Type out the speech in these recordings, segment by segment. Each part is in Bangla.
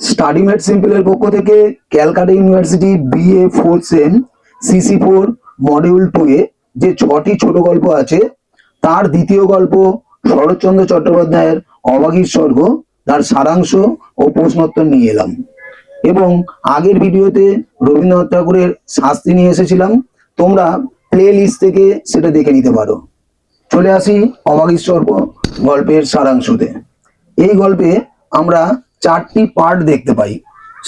স্টাডি মেড সিম্পলের পক্ষ থেকে Calcutta University BA four sem CC four module two A যে ছটি ছোট গল্প আছে, তার দ্বিতীয় গল্প শরৎচন্দ্র চট্টোপাধ্যায়ের অবাগীর স্বর্গ, তার সারাংশ ও প্রশ্নোত্তর নিয়ে এলাম। এবং আগের ভিডিওতে রবীন্দ্রনাথ ঠাকুরের শাস্তি নিয়ে এসেছিলাম, তোমরা প্লে লিস্ট থেকে সেটা দেখে নিতে পারো। চলে আসি অবাগীর স্বর্গ গল্পের সারাংশতে। এই গল্পে আমরা চারটি পার্ট দেখতে পাই।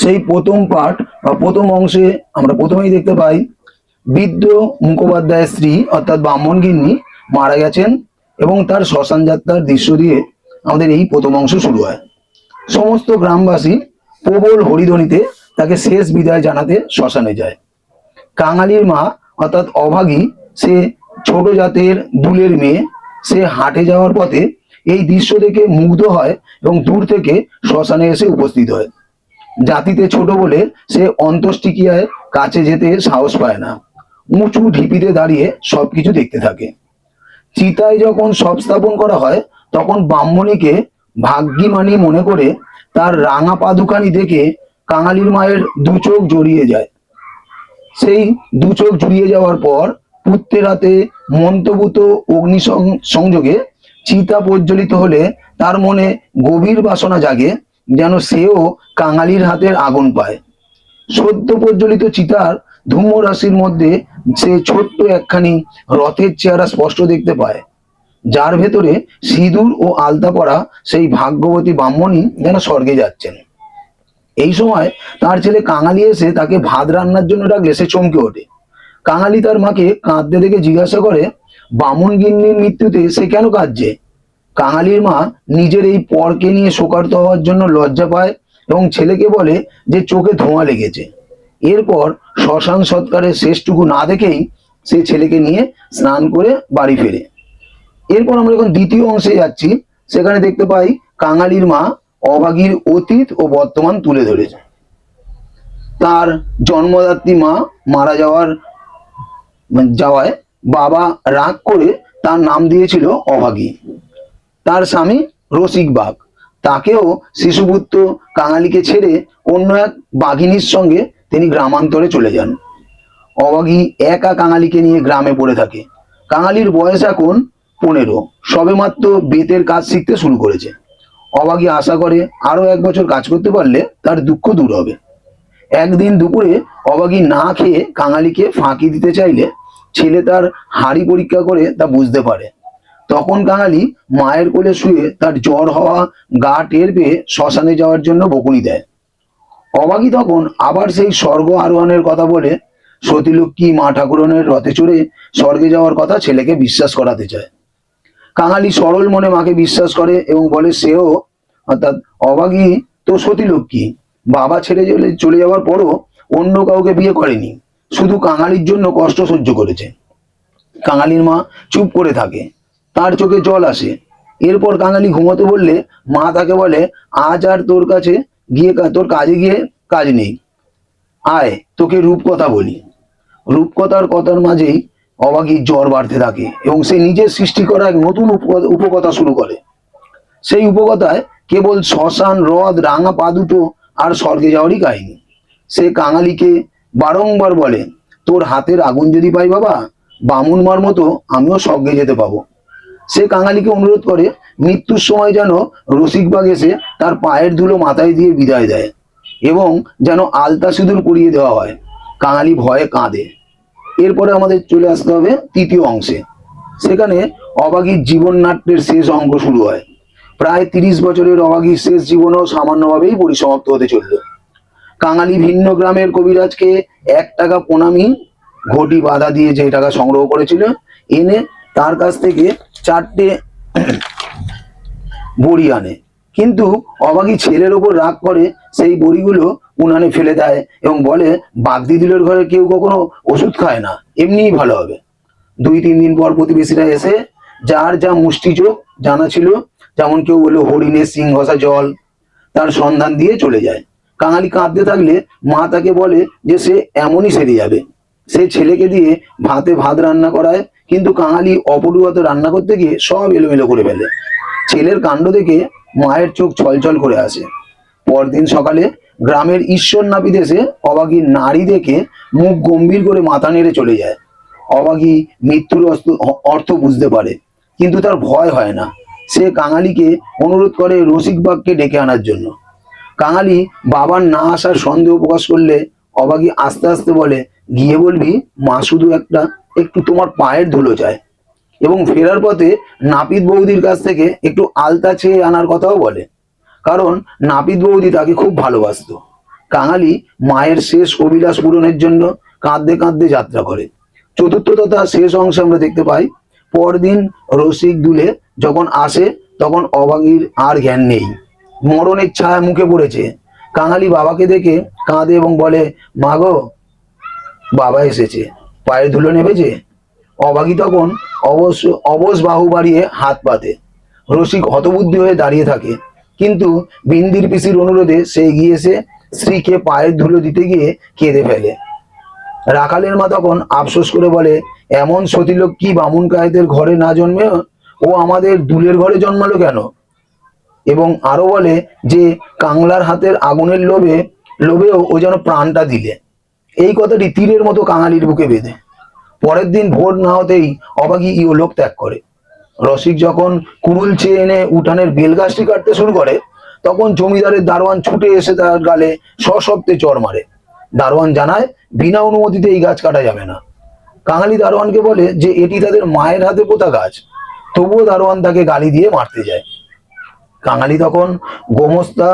সেই প্রথম পার্ট বা প্রথম অংশে আমরা প্রথমেই দেখতে পাই, বৃদ্ধ মুখোপাধ্যায়ের স্ত্রী অর্থাৎ ব্রাহ্মণগিন্নি মারা গেছেন এবং তার শ্মশান যাত্রার দৃশ্য দিয়ে আমাদের এই প্রথম অংশ শুরু হয়। সমস্ত গ্রামবাসী প্রবল হরিধ্বনিতে তাকে শেষ বিদায় জানাতে শ্মশানে যায়। কাঙালির মা অর্থাৎ অভাগী, সে ছোট জাতের দুলের মেয়ে, সে হাটে যাওয়ার পথে এই দৃশ্য দেখে মুগ্ধ হয় এবং দূর থেকে শ্মশানে এসে উপস্থিত হয়। জাতিতে ছোট বলে সে অন্ত্যেষ্টিক্রিয়ায় কাছে যেতে সাহস পায় না। উঁচু ঢিপিতে দাঁড়িয়ে সবকিছু দেখতে থাকে। চিতায় যখন সব স্থাপন করা হয়, তখন ব্রাহ্মণীকে ভাগ্যিমানি মনে করে তার রাঙা পাদুকানি দেখে কাঙালির মায়ের দু চোখ জড়িয়ে যায়। সেই দু চোখ জুড়িয়ে যাওয়ার পর পুত্রের রাতে মন্ত্রভূত অগ্নি সংযোগে চিতা প্রজ্বলিত হলে তার মনে গভীর বাসনা জাগে, যেন সেও কাঙালির হাতের আগুন পায়। সদ্য প্রজ্বলিত চিতার ধূম্র রাশির মধ্যে সে ছোট্ট একখানি রথের চেহারা স্পষ্ট দেখতে পায়। যার ভেতরে সিঁদুর ও আলতা পরা সেই ভাগ্যবতী ব্রাহ্মণী যেন স্বর্গে যাচ্ছেন। এই সময় তার ছেলে কাঙালি এসে তাকে ভাত রান্নার জন্য ডাকলে সে চমকে ওঠে। কাঙালি তার মাকে কাঁদতে দেখে জিজ্ঞাসা করে বামুন গিন্নির মৃত্যুতে সে কেন কাঁদছে? কাঙালির মা নিজের এই পরকে নিয়ে শোকার্ত হওয়ার জন্য লজ্জা পায় এবং ছেলেকে বলে যে চোখে ধোঁয়া লেগেছে। এরপর শ্মশান সৎকারের শেষটুকু না দেখেই সে ছেলেকে নিয়ে স্নান করে বাড়ি ফেরে। এরপর আমরা যখন দ্বিতীয় অংশে যাচ্ছি। সেখানে দেখতে পাই কাঙালির মা অভাগীর অতীত ও বর্তমান তুলে ধরেছে। তার জন্মদাত্রী মা মারা যাওয়ার মানে যাওয়ায় বাবা রাগ করে তার নাম দিয়েছিল অভাগী। তার স্বামী রসিক বাঘ তাকেও শিশুপুত্র কাঙালিকে ছেড়ে অন্য এক বাঘিনীর সঙ্গে তিনি গ্রামান্তরে চলে যান। অবাগী একা কাঙালিকে নিয়ে গ্রামে পড়ে থাকে। কাঙালির বয়স এখন পনেরো। সবেমাত্র বেতের কাজ শিখতে শুরু করেছে। অবাগী আশা করে আরও এক বছর কাজ করতে পারলে তার দুঃখ দূর হবে। একদিন দুপুরে অবাগী না খেয়ে কাঙালিকে ফাঁকি দিতে চাইলে ছেলে তার হাড়ি পরীক্ষা করে তা বুঝতে পারে। তখন কাঙালি মায়ের কোলে শুয়ে তার জ্বর হওয়া, গা টের পেয়ে শ্মশানে যাওয়ার জন্য বকুনি দেয়। অবাগী তখন আবার সেই স্বর্গ আরোহণের কথা বলে সতীলক্ষ্মী মা ঠাকুরনের রথে চড়ে স্বর্গে যাওয়ার কথা ছেলেকে বিশ্বাস করাতে চায়। কাঙালি সরল মনে মাকে বিশ্বাস করে এবং বলে, সেও অর্থাৎ অবাগী তো সতীলক্ষ্মী। বাবা ছেড়ে চলে যাওয়ার পরও অন্য কাউকে বিয়ে করেনি। শুধু কাঙালির জন্য কষ্ট সহ্য করেছে। কাঙালির মা চুপ করে থাকে। তার চোখে জল আসে। এরপর কাঙালি ঘুমাতে বললে, মা তাকে বলে, আজ আর তোর কাছে গিয়ে তোর কাজে গিয়ে কাজ নেই। আয়, তোকে রূপকথা বলি। রূপকথার কথার মাঝেই অবাগীর জ্বর বাড়তে থাকে এবং সে নিজের সৃষ্টি করা এক নতুন উপ- উপকথা শুরু করে। সেই উপকথায় কেবল শ্মশান, হ্রদ, রাঙা পা দুটো আর স্বর্গে যাওয়ারই কাহিনী। সে কাঙালিকে বারংবার বলে, তোর হাতের আগুন যদি পাই বাবা, বামুন মার মতো আমিও স্বর্গে যেতে পাবো। সে কাঙালিকে অনুরোধ করে, মৃত্যুর সময় যেন রসিকবাগ এসে তার পায়ের ধুলো মাথায় দিয়ে বিদায় দেয় এবং যেন আলতা সিঁদুর পরিয়ে দেওয়া হয়। কাঙালি ভয়ে কাঁদে। এরপরে আমাদের চলে আসতে হবে তৃতীয় অংশে। সেখানে অবাগীর জীবন নাট্যের শেষ অঙ্গ শুরু হয়। প্রায় তিরিশ বছরের অবাগীর শেষ জীবনও সামান্যভাবেই পরিসমাপ্ত হতে চলল। কাঙালি ভিন্ন গ্রামের কবিরাজকে এক টাকা প্রণামী ঘটি বাধা দিয়ে যে টাকা সংগ্রহ করেছিল, এনে তার কাছ থেকে চারটে বড়ি আনে। কিন্তু অবাগী ছেলের ওপর রাগ করে সেই বড়িগুলো উনানে ফেলে দেয় এবং বলে বাগদি দিলের ঘরে কেউ কখনো ওষুধ খায় না, এমনিই ভালো হবে। দুই তিন দিন পর প্রতিবেশীরা এসে যার যা মুষ্টি চোখ জানা ছিল, যেমন কেউ বলল, হরিণের সিং ঘষা জল। তার সন্ধান দিয়ে চলে যায়। কাঙালি কাঁদতে থাকলে মা তাকে বলে যে সে এমনই সেরে যাবে। সে ছেলেকে দিয়ে ভাতে ভাত রান্না করায়, কিন্তু কাঙালি অপরুয়াত রান্না করতে গিয়ে সব এলোমেলো করে ফেলে। ছেলের কাণ্ড দেখে মায়ের চোখ ছলছল করে আসে। পরদিন সকালে গ্রামের ঈশ্বর নাপিত এসে অবাগীর নারী দেখে মুখ গম্ভীর করে মাথা নেড়ে চলে যায়। অবাগী মৃত্যুর অর্থ বুঝতে পারে, কিন্তু তার ভয় হয় না। সে কাঙালিকে অনুরোধ করে রসিকবাগকে ডেকে আনার জন্য। কাঙালি বাবার না আসার সন্দেহ প্রকাশ করলে অবাগী আস্তে আস্তে বলে, গিয়ে বলবি, মা শুধু একটা একটু তোমার পায়ের ধুলো চায়। এবং ফেরার পথে নাপিত বৌদির কাছ থেকে একটু আলতা চেয়ে আনার কথাও বলে। কারণ নাপিত বৌদি তাকে খুব ভালোবাসতো। কাঙালি মায়ের শেষ অভিলাষ পূরণের জন্য কাঁদতে কাঁদতে যাত্রা করে। চতুর্থ তথা শেষ অংশে আমরা দেখতে পাই, পরদিন রসিক দুলে যখন আসে, তখন অবাগীর আর জ্ঞান নেই। মরণের ছায়া মুখে পড়েছে। কাঙালি বাবাকে দেখে কাঁদে এবং বলে মাগো বাবা এসেছে। পায়ের ধুলো যে অবাগী তখন অবশ্য অবশ বাহু বাড়িয়ে হাত পাতে রসিক হতবুদ্ধি হয়ে দাঁড়িয়ে থাকে। কিন্তু বিন্দির পিসির অনুরোধে সে এগিয়ে এসে স্ত্রীকে পায়ের ধুলো দিতে গিয়ে কেঁদে ফেলে। রাখালের মা তখন আফসোস করে বলে, এমন সতীলোক কি বামুন কায়েদের ঘরে না জন্মে ও আমাদের দুলের ঘরে জন্মালো কেন? এবং আরও বলে যে কাংলার হাতের আগুনের লোভে, লোভেও ও যেন প্রাণটা দিলে। এই কথাটি তীরের মতো কাঙালির বুকে বেঁধে। পরের দিন ভোর না হতেই অবাগী ইহলোক ত্যাগ করে। রসিক যখন কুড়ুল চেয়ে এনে উঠানের বেলগাছটি কাটতে শুরু করে, তখন জমিদারের দারোয়ান ছুটে এসে তার গালে সশব্দে চর মারে। দারোয়ান জানায়, বিনা অনুমতিতে এই গাছ কাটা যাবে না। কাঙালি দারোয়ানকে বলে যে, এটি তাদের মায়ের হাতে পোতা গাছ। তবুও দারোয়ান তাকে গালি দিয়ে মারতে যায়। কাঙালি তখন গোমস্তা,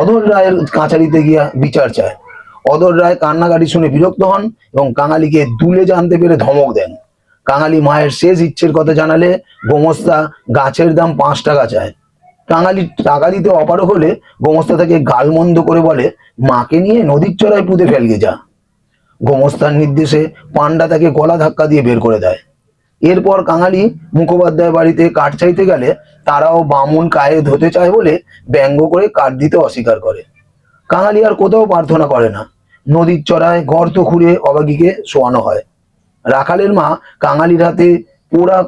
অধর রায়ের কাছারিতে গিয়া বিচার চায়। অধর রায় কান্নাকাটি শুনে বিরক্ত হন এবং কাঙালিকে দুলে জানতে পেরে ধমক দেন। কাঙালি মায়ের শেষ ইচ্ছের কথা জানালে গোমস্তা গাছের দাম পাঁচ টাকা চায়। কাঙালি টাকা দিতে অপারক হলে গোমস্তা তাকে গালমন্দ করে বলে, মাকে নিয়ে নদীর চড়ায় পুঁতে ফেলগে যা। গোমস্তার নির্দেশে পান্ডা তাকে গলা ধাক্কা দিয়ে বের করে দেয়। এরপর কাঙালি মুখোপাধ্যায় বাড়িতে কাঠ চাইতে গেলে তারাও বামুন কায়ে হতে চায় বলে ব্যঙ্গ করে কাঠ দিতে অস্বীকার করে। কাঙালি আর কোথাও প্রার্থনা করে না। নদীর চড়ায় গর্ত খুঁড়ে অবাগীকে শোয়ানো হয়। রাখালের মা কাঙালির হাতে পোড়া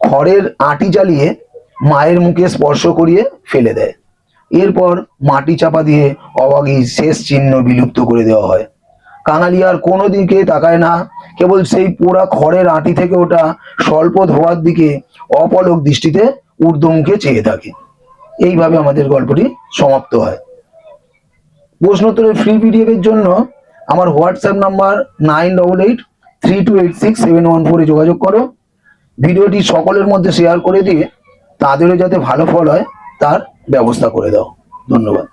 খড়ের আটি জ্বালিয়ে মায়ের মুখে স্পর্শ করিয়ে ফেলে দেয়। এরপর মাটি চাপা দিয়ে অবাগীর শেষ চিহ্ন বিলুপ্ত করে দেওয়া হয়। কাঙালি আর কোনো দিকে তাকায় না। কেবল সেই পোড়া খড়ের আঁটি থেকে ওটা স্বল্প ধোয়ার দিকে অপলক দৃষ্টিতে ঊর্ধ্বমুখে চেয়ে থাকে। এইভাবে আমাদের গল্পটি সমাপ্ত হয়। প্রশ্নোত্তরের ফ্রি পিডিএফ এর জন্য আমার WhatsApp number nine double eight three two eight six seven one ফোরে যোগাযোগ করো। ভিডিওটি সকলের মধ্যে শেয়ার করে দিয়ে তাদেরও যাতে ভালো ফল হয়, তার ব্যবস্থা করে দাও। ধন্যবাদ।